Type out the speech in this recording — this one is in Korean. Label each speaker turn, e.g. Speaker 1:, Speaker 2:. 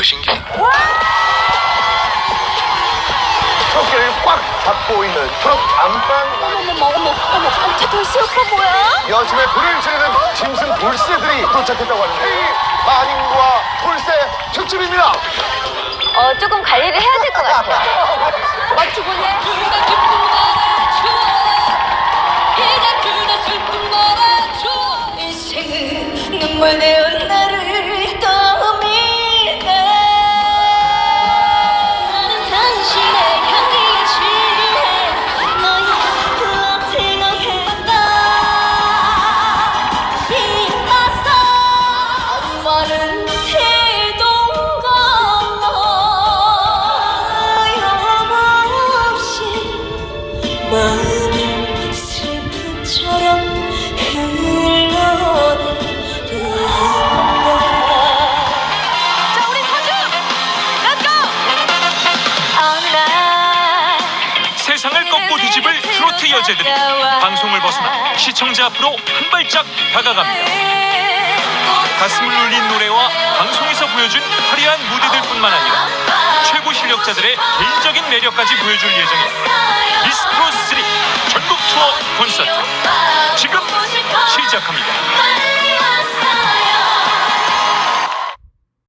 Speaker 1: 무엇인가?
Speaker 2: 트럭길을 꽉 잡고 있는 트럭 안방 라인.
Speaker 3: 어머 어머 어머 엄청 돌쇠 오빠 뭐야?
Speaker 2: 여심의 불을 지르는 짐승 돌쇠들이 도착했다고 하는데 이 마님과 돌쇠 특집입니다.
Speaker 3: 어 조금 관리를 해야 될 것 같아요. 맞추고 해.
Speaker 4: 그가 기쁨 알아줘 해가 그가 슬픔 알아줘 인생은 눈물 내어 마음이 슬픔처럼
Speaker 3: 자 우리
Speaker 5: 세상을 꺾고 뒤집을 트로트 여제들이 방송을 벗어나 시청자 앞으로 한 발짝 다가갑니다. 가슴을 울린 노래와 방송에서 보여준 화려한 무대들뿐만 아니라 실력자들의 개인적인 매력까지 보여줄 예정인 미스트로 3 전국 투어 콘서트 지금 시작합니다.